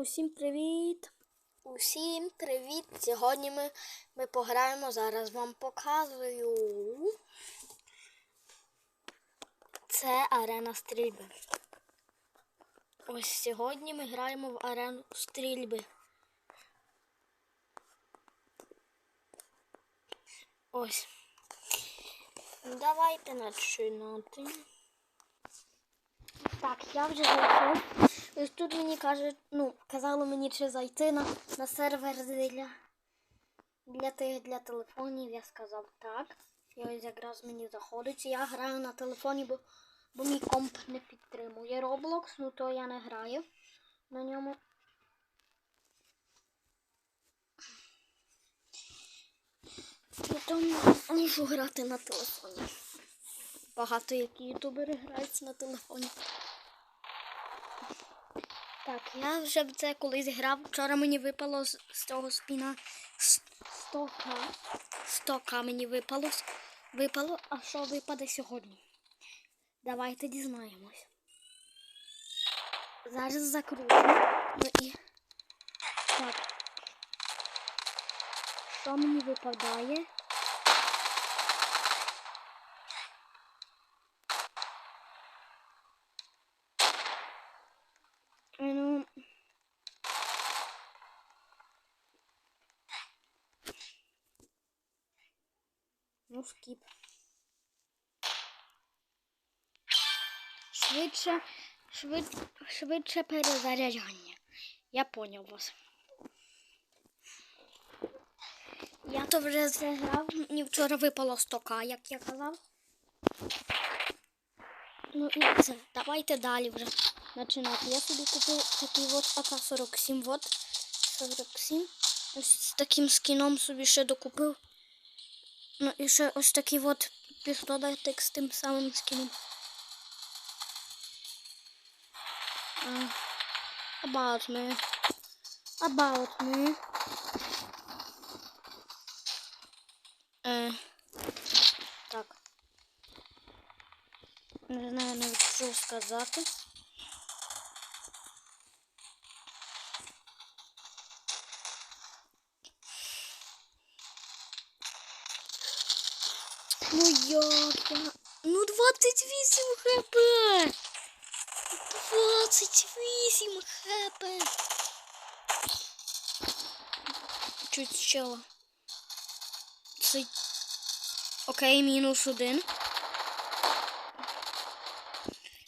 Усім привіт! Усім привіт! Сьогодні ми, ми пограємо. Зараз вам показую. Це арена стрільби. Ось сьогодні ми граємо в арену стрільби. Ось. Давайте починати. Так, я вже зайшов. Ось тут мені каже, ну, казало мені чи зайти на, на сервер для, для тих для телефонів. Я сказав так. І ось якраз мені заходить. Я граю на телефоні, бо, бо мій комп не підтримує Roblox, ну то я не граю на ньому. Тому мушу грати на телефоні. Багато які ютубери грають на телефоні. Так, я вже в це колись грав. Вчора мені випало з, з цього спіна 100к. 100к мені випало. Випало, а що випаде сьогодні? Давайте дізнаємось. Зараз закрутимо. Ну і. Так. Що мені випадає? Ну. Ну, скіп. Швидше, швид, швидше перезаряджання. Я поняв вас. Я то вже зіграв, мені вчора випало 100к, як я казав. Ну і це, давайте далі вже починати. Я собі купив такий от АК-47 вот. 47. Ось з таким скіном собі ще докупив. Ну і ще ось такий от пістолетик з тим самим скіном. Uh, about me. About me. Е, так. Не знаю навіть що сказати. Як я? Ну 28 хп! 28 хп! Чуть чела. Це... Окей, мінус один.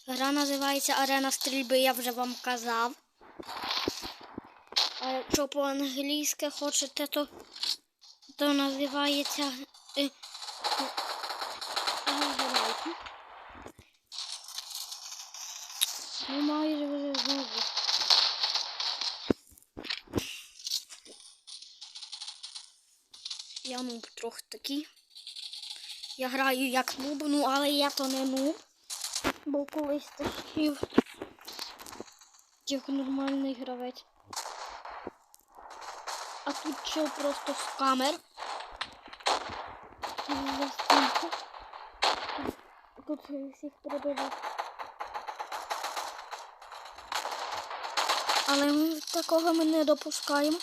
Гра називається Арена стрільби, я вже вам казав. А якщо по-англійськи хочете, то, то називається. Трохи такий. Я граю як нуб, ну але я то не нуб. Бо колись тащив як нормальний гравець. А тут чел просто з камер. Тут всіх перебивав. Але ми такого ми не допускаємо.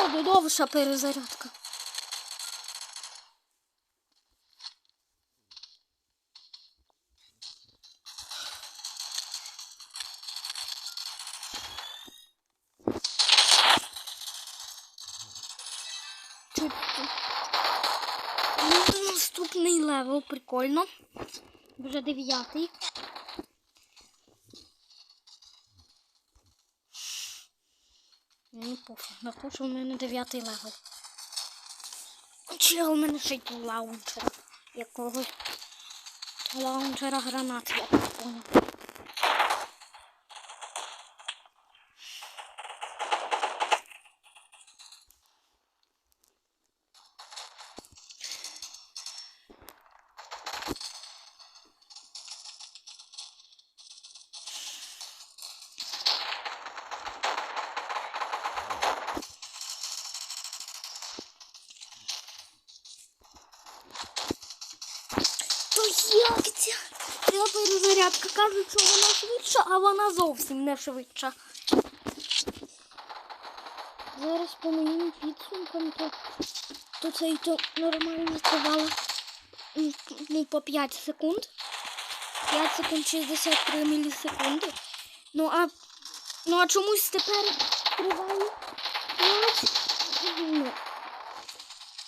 Наоборот, довша перезарядка. Ну, Наступний левел, прикольно. Вже дев'ятий. Те, що в мене дев'ятий левел. Чи у мене ще й лаунчера якогось. Лаунчера гранат, я. Вона зовсім не швидша. Зараз по моїм підсумкам, то, то цей то нормально тривало ну, по 5 секунд. 5 секунд 63 мілісекунди. Ну а, ну, а чомусь тепер триває 5. Ну,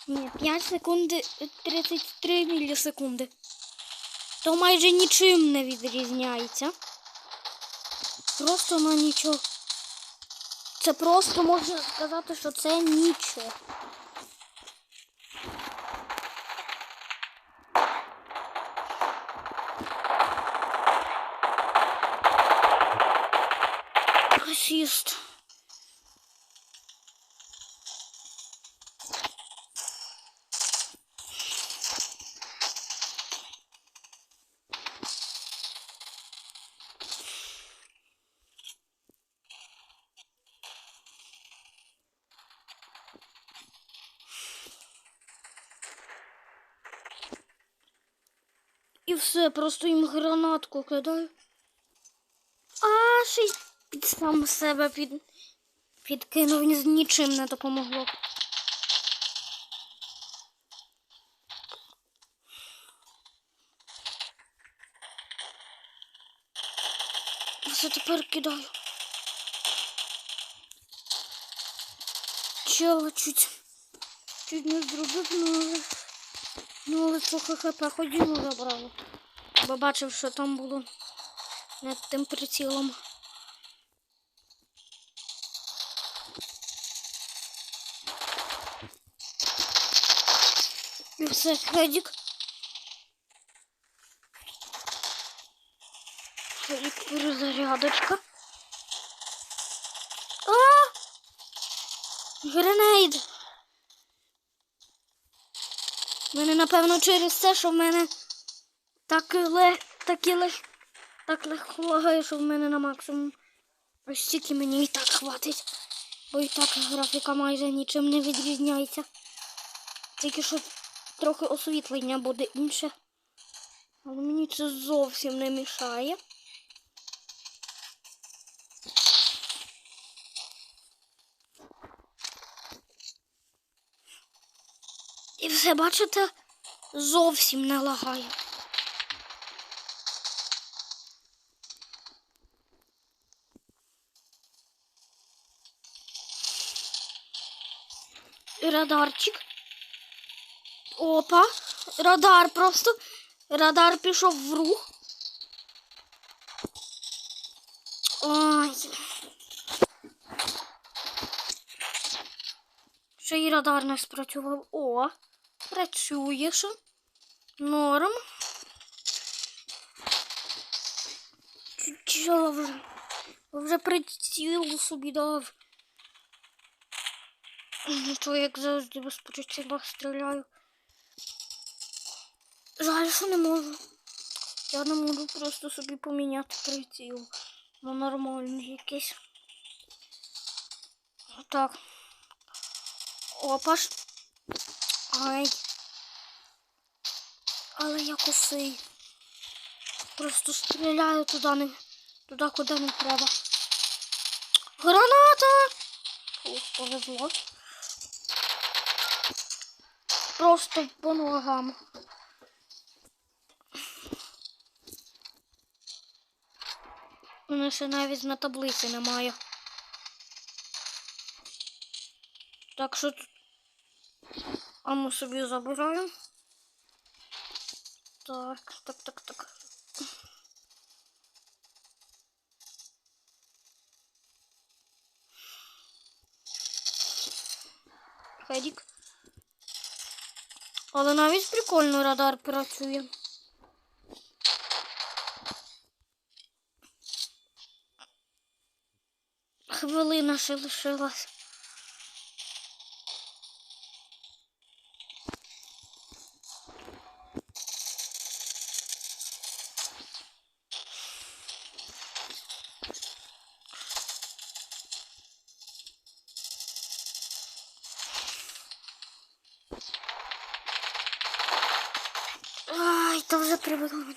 ні, 5 секунд 33 мілісекунди. То майже нічим не відрізняється. Просто на нічого. Це просто можна сказати, що це нічого. Асіст. І все, просто їм гранатку кидаю. А, ще й під сам себе під, підкинув, ні- нічим не допомогло. Все тепер кидаю. Чого чуть, чуть не зробив, ну але, ну але трохи хп ходіло забрало. Бо бачив, що там було над тим прицілом. І все, Федік. Федік, перезарядочка. А! Гренейд! У мене, напевно, через те, що в мене так лег, такі лег, так легко лагає, що в мене на максимум. Ось стільки мені і так хватить. Бо і так графіка майже нічим не відрізняється. Тільки що трохи освітлення буде інше. Але мені це зовсім не мішає. І все, бачите, зовсім не лагає. Радарчик. Опа. Радар просто. Радар пішов в рух. Ой. Ще й радар не спрацював. О, працює ще. Норм. Чого вже? Вже приціл собі дав. То як завжди без приціла стріляю. Жаль, що не можу. Я не можу просто собі поміняти приціл. Ну нормальний якийсь. Так. Опа. Ай. Але я косий. Просто стріляю туди, не, туди куди не треба. Граната! Фух, повезло. Просто по ногам. У мене ще навіть на таблиці немає. Так що тут. А ми собі забираємо. Так, так, так, так. Федік. Але навіть прикольно радар працює. Хвилина ще лишилась. То вже привело мене.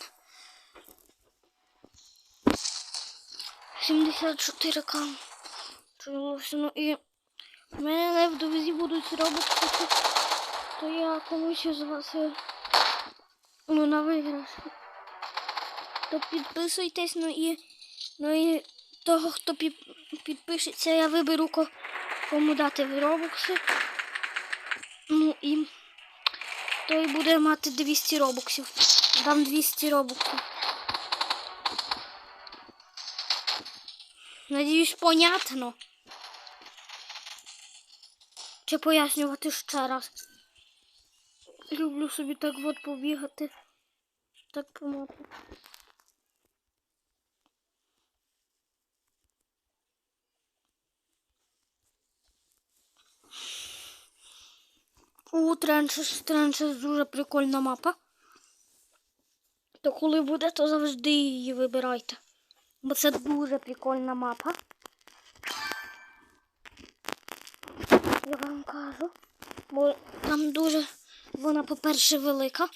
74 к ну і в мене не в довізі будуть робити, то, я комусь із вас е, ну, на виграш. То підписуйтесь, ну і, ну і того, хто під, підпишеться, я виберу кому дати в робокси. Ну і той буде мати 200 робоксів. Дам 200 робоксів. Надіюсь, понятно. Чи пояснювати ще раз? Люблю собі так от побігати. Так помати. У Тренчес, Тренчес дуже прикольна мапа. То коли буде, то завжди її вибирайте. Бо це дуже прикольна мапа. Я вам кажу. Бо там дуже вона, по-перше, велика.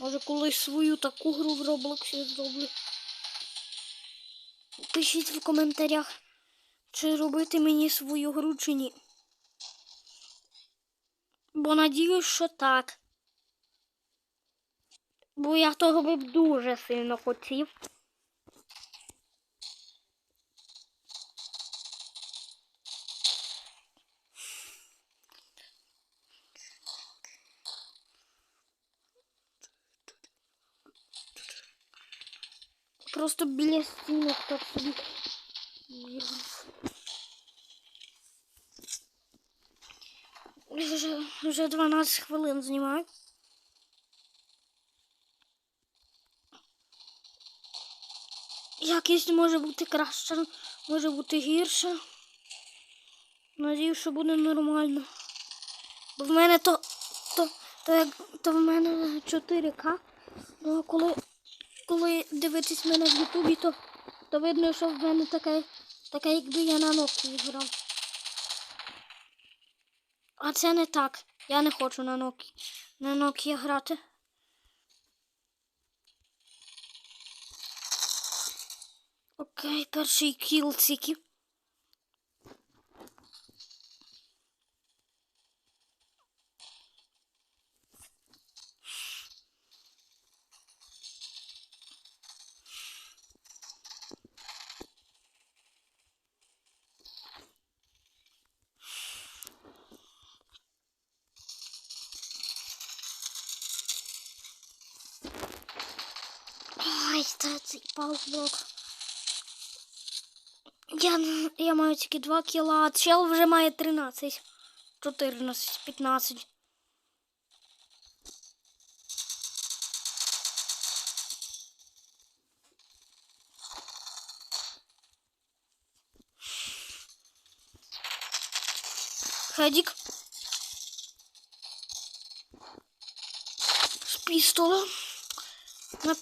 Може, колись свою таку гру в Роблоксі зроблю. Пишіть в коментарях, чи робити мені свою гру, чи ні. Бо надіюсь, що так. Бо я того би дуже сильно хотів. Просто біля стінок так собі. Вже, вже 12 хвилин знімаю. Якість може бути краща, може бути гірша. Надію, що буде нормально. Бо в мене то, то, то, то в мене 4К. Ну, а коли, коли дивитись мене в Ютубі, то, то видно, що в мене таке, таке, якби я на Nokia грав. А це не так. Я не хочу на Nokia, на Nokia грати. Окей, перший кіл ціки. Паузблок. Я, я маю тільки 2 кіла, а чел вже має 13, 14, 15. Хедік. З пістола. На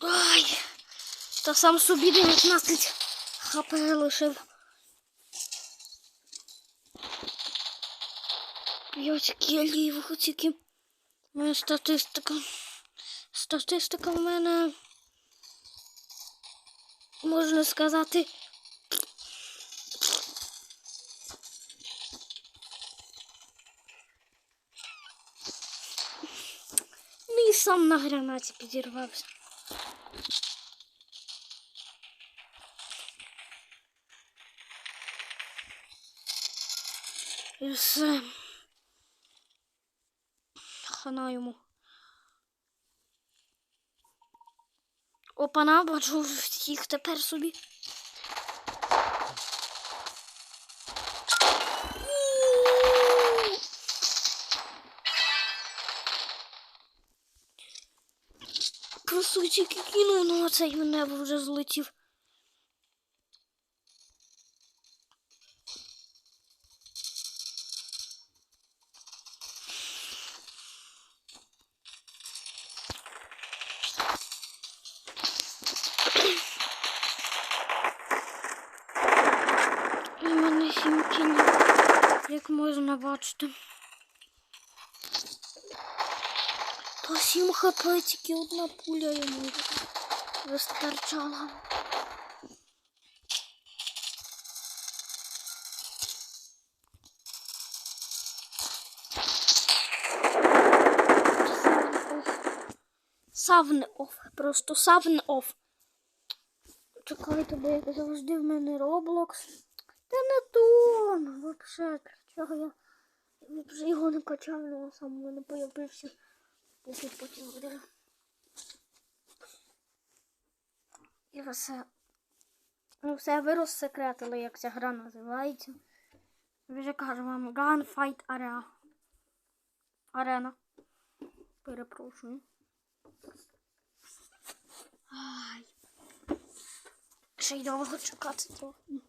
Ай, та сам собі 19 хп лишив. П'ять кілів, тільки моя статистика. Статистика в мене, можна сказати, ну і сам на гранаті підірвався. І. Хана йому. Опана, бачу всіх тепер собі. Красуйчик кинув, ну оцей в небо вже злетів. Сім хп тільки одна пуля йому вистачала. Савн оф, просто савн оф. Чекайте, бо як завжди в мене Роблокс. Та не то, ну, вообще, чого я вже його не качав, але сам в мене появився. Поки потім буде. І все. Ну, все ви розсекретили, як ця гра називається. Вже кажу вам Gunfight Area. Арена. Перепрошую. Ай. Ще й довго чекати трохи.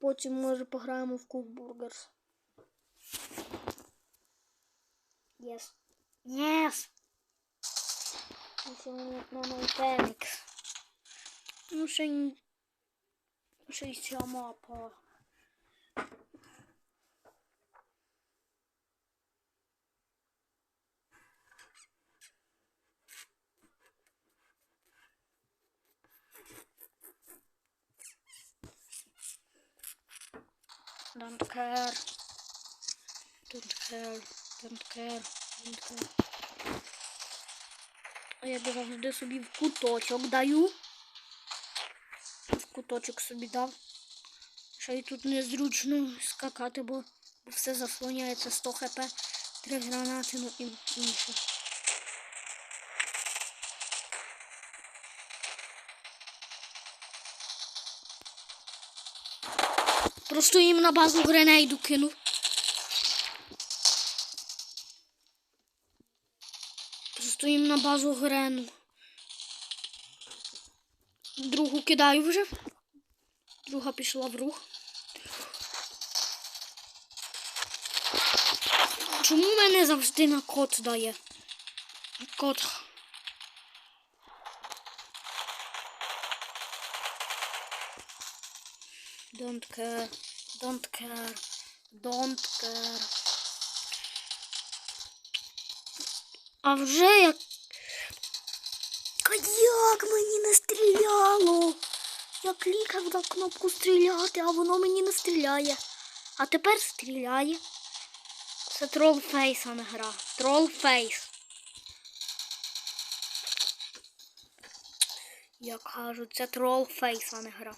Потім може пограємо в Cook Burgers. Yes. Yes! Ще на новий Фенікс. Ну, ще й... Ще й ця мапа. Don't care. Don't care. Don't care. А я завжди собі в куточок даю. В куточок собі дав. Ще й тут незручно скакати, бо все заслоняється 100 хп, три гранати, ну і інше. Просто їм на базу гренейду кинув. Їм на базу грену. Другу кидаю вже. Друга пішла в рух. Чому мене завжди на код дає? Код. Don't care. Don't care. Don't care. А вже як. Як мені не стріляло? Я клікав на кнопку стріляти, а воно мені не стріляє. А тепер стріляє. Це тролфейс, а не гра. Тролфейс. Як кажуть, це тролфейс, а не гра.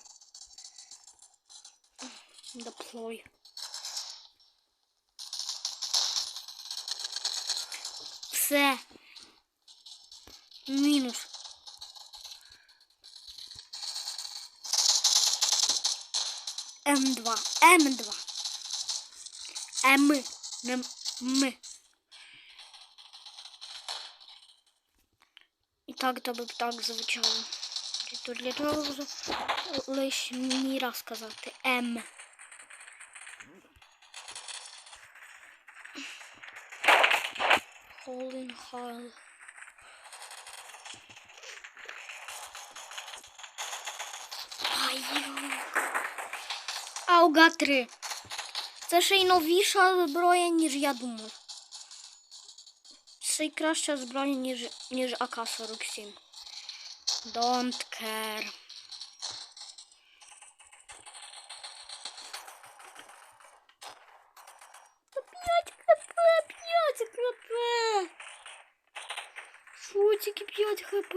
Деплой. Все. Мінус. М2. М2. М. Не М. І так то би так звучало. Тут для того лише мені раз сказати М. Холін Хайл. Ай. Ауга 3. Це ще й новіша зброя, ніж я думав. Ще й краща зброя, ніж, ніж АК-47. Don't care. Тільки п'ять хп.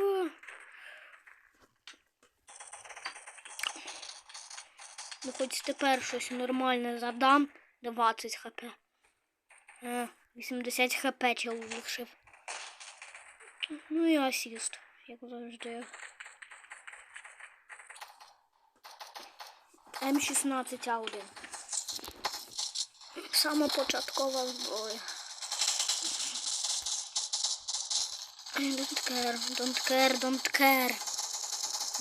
Ну хоч тепер щось нормальне задам. 20 хп. Е, 80 хп чел лишив. Ну і асіст, як завжди. М16А1. Сама зброя. I don't care, don't care, don't care.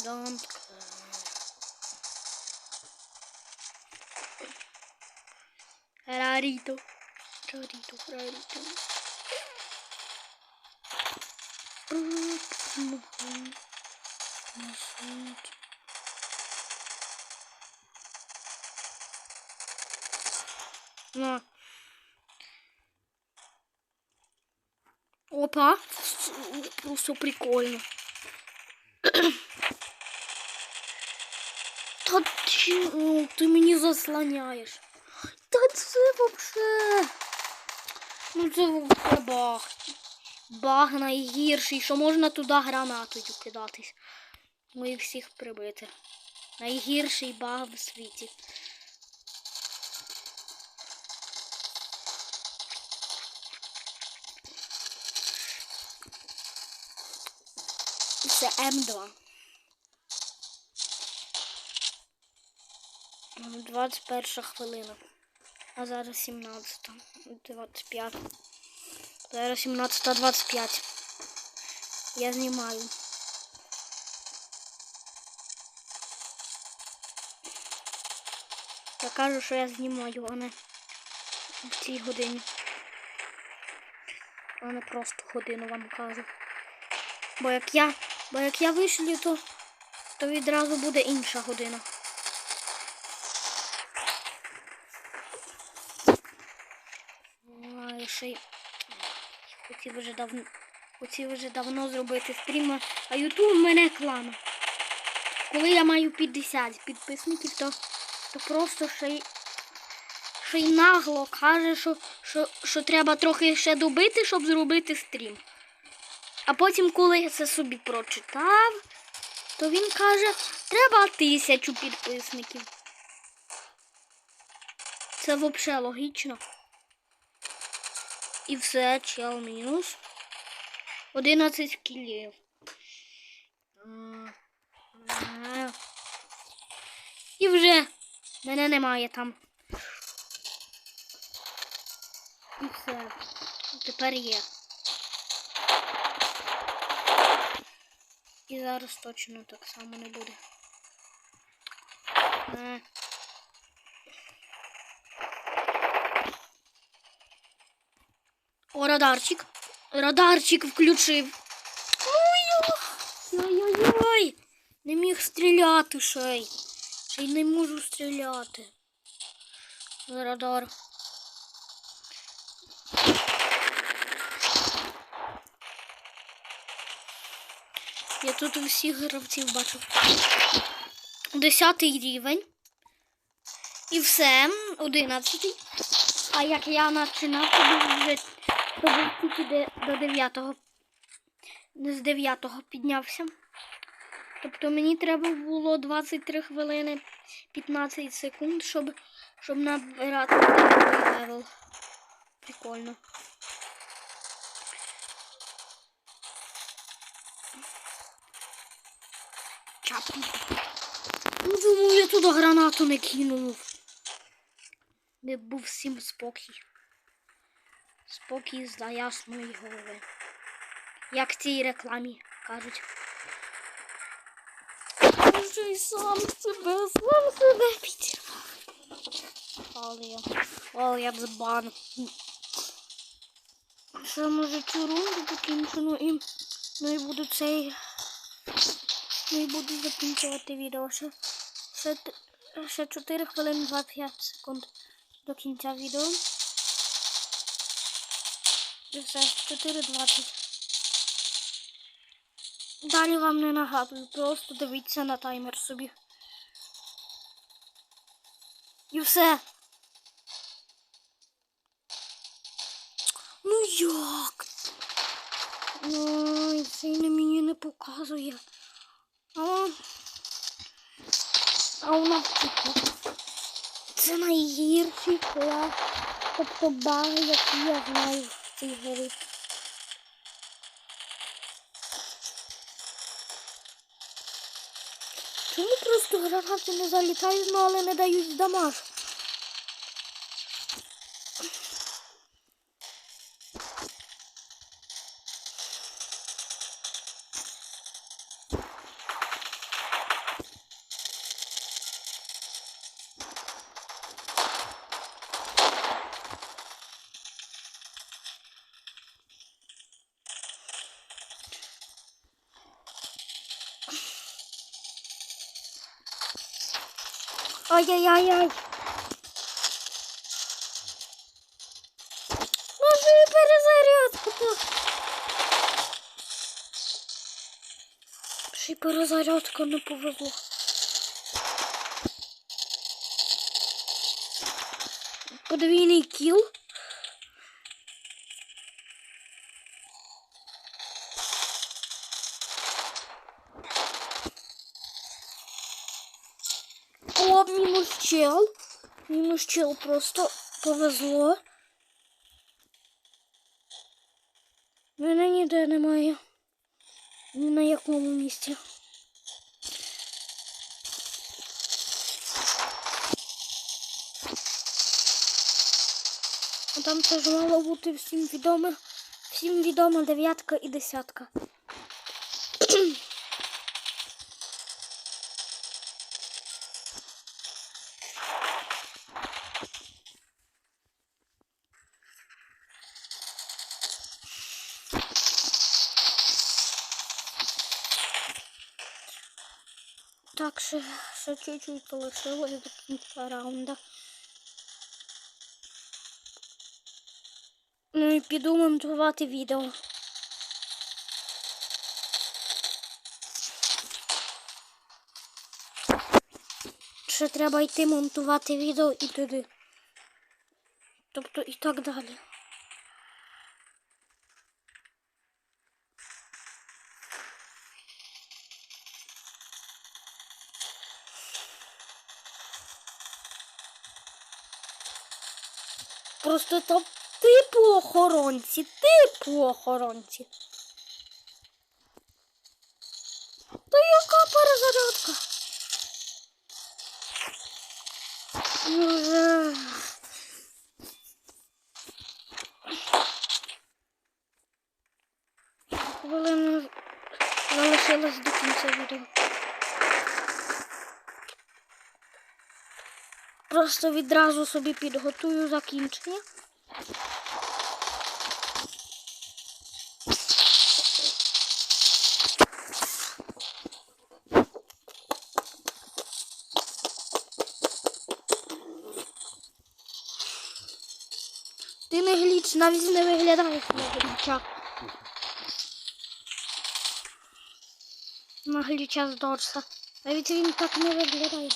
Don't care. Rarito. Rarito, rarito. На. Опа, просто прикольно. Та ти, ну, ти мені заслоняєш. Та це вообще. Ну це вообще баг. Баг найгірший, що можна туди гранатою кидатись. Ну і всіх прибити. Найгірший баг в світі. М2. Ну, 21 хвилина. А зараз 17. 25. Зараз 17 25. Я знімаю. Я кажу, що я знімаю, а не в цій годині. А не просто годину вам кажу. Бо як я, бо як я вишлю, то, то відразу буде інша година. Ой, ще й хотів вже давно, хотів вже давно зробити стрім, а Ютуб мене клана. Коли я маю 50 підписників, то, то просто ще й, ще й нагло каже, що, що, що треба трохи ще добити, щоб зробити стрім. А потім, коли я це собі прочитав, то він каже, треба тисячу підписників. Це взагалі логічно. І все, чел мінус. 11 кілів. І вже мене немає там. І все. Тепер є. І зараз точно так само не буде. Е. О, радарчик. Радарчик включив. Ой-ой-ой. Не міг стріляти ще й. Ще й не можу стріляти. Радар. Я тут всіх гравців бачу. Десятий рівень. І все, одинадцятий. А як я починав, то вже то тільки до дев'ятого. З дев'ятого піднявся. Тобто мені треба було 23 хвилини 15 секунд, щоб, щоб набирати левел. Прикольно. Чапки. Ну, думаю, я туди гранату не кинув. Не був всім спокій. Спокій за ясної голови. Як в цій рекламі кажуть. Вже й сам себе, сам себе підірвав. Але я, але я дзбан. Ще може цю рунду покінчено і ну і буду цей. І буду закінчувати відео. Ще, ще, ще 4 хвилини 25 секунд до кінця відео. І все, 4.20. Далі вам не нагадую, просто дивіться на таймер собі. І все. Ну як? Ой, це мені не показує. А, а у нас типа. Це найгірший клас. Тобто баги, які я знаю в цій грі. Чому просто гранати не залітають, ну але не дають дамаж? Ай-яй-яй-яй. Може перезарядку. Ще й перезарядка не повезло. Подвійний кіл. О, мінус чел. Мінус чел просто повезло. Мене ніде немає. Ні на якому місці. Там це ж мало бути всім відомо. Всім відома дев'ятка і десятка. Ще, чуть-чуть лишилось до кінця раунда. Ну і піду монтувати відео. Ще треба йти монтувати відео і туди. Тобто і так далі. Просто там типу охоронці, типу охоронці. Та яка перезарядка? Ну, вже. Хвилина залишилась до кінця відео. Просто відразу собі підготую закінчення. Ти не гліч, навіть не виглядаєш на гліча. На гліча з Дорса. Навіть він так не виглядає.